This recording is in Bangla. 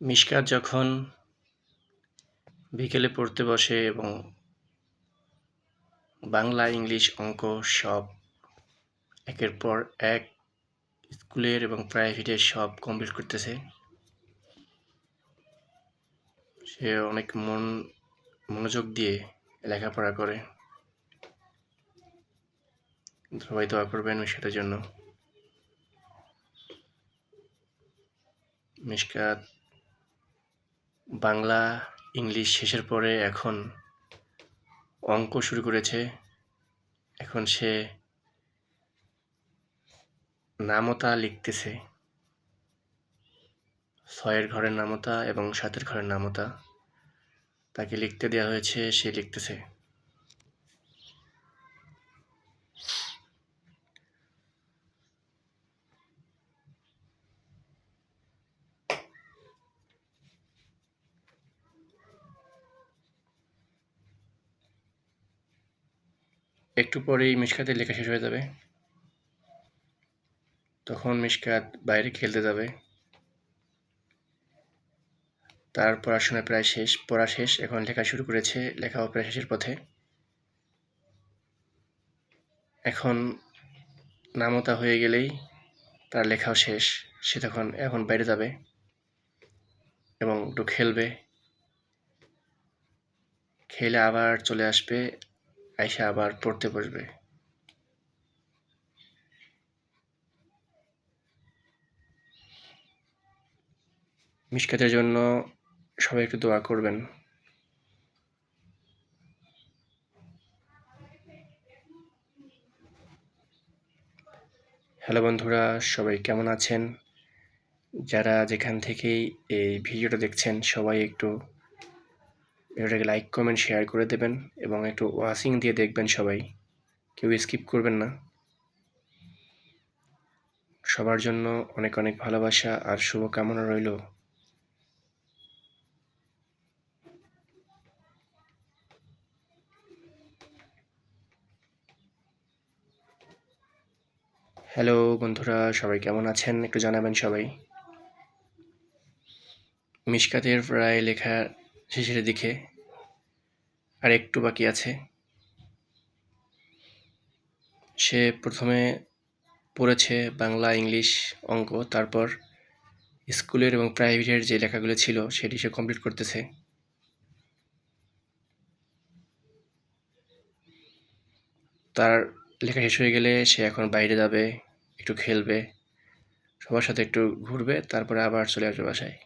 মিশকাত যখন বিকেলে পড়তে বসে এবং বাংলা, ইংলিশ অঙ্ক সব একের পর এক স্কুলের এবং প্রাইভেটের সব কমপ্লিট করতেছে, সে অনেক মন, মনোযোগ দিয়ে লেখাপড়া করে। সবাই দোয়া করবেন মিশকাতের জন্য। মিশকাত বাংলা ইংলিশ শেষের পরে এখন অঙ্ক শুরু করেছে। এখন সে নামতা লিখতেছে। ছয়ের ঘরের নামতা এবং সাতের ঘরের নামতা। তাকে লিখতে দেওয়া হয়েছে, সে লিখতেছে। একটু পরেই মিশকাতের লেখা শেষ হয়ে যাবে। তখন মিশকাত বাইরে খেলতে যাবে। তার পড়াশোনা প্রায় শেষ, পড়া শেষ, এখন লেখা শুরু করেছে, লেখাও প্রায় শেষের পথে। এখন নামতা হয়ে গেলেই তার লেখাও শেষ, সে তখন এখন বাইরে যাবে এবং একটু খেলবে। খেলে আবার চলে আসবে আইসা আবার পড়তে বসবে। মিশকাতের জন্য সবাই একটু দোয়া করবেন। হ্যালো বন্ধুরা, সবাই কেমন আছেন? যারা যেখান থেকেই এই ভিডিওটা দেখছেন, সবাই একটু ভিডিওটাকে লাইক কমেন্ট শেয়ার করে দেবেন এবং একটু ওয়াচিং দিয়ে দেখবেন সবাই। কেউ স্কিপ করবেন না। সবার জন্য অনেক অনেক ভালোবাসা আর শুভকামনা রইল। হ্যালো বন্ধুরা, সবাই কেমন আছেন? একটু জানাবেন সবাই। মিশকাতের প্রায় লেখা শেষের দিকে আর একটু বাকি আছে। সে প্রথমে পড়েছে বাংলা, ইংলিশ অঙ্ক, তারপর স্কুলের এবং প্রাইভেটের যে লেখাগুলো ছিল সেটি সে কমপ্লিট করতেছে। তার লেখা শেষ হয়ে গেলে সে এখন বাইরে যাবে, একটু খেলবে, সবার সাথে একটু ঘুরবে, তারপরে আবার চলে আসবে বাসায়।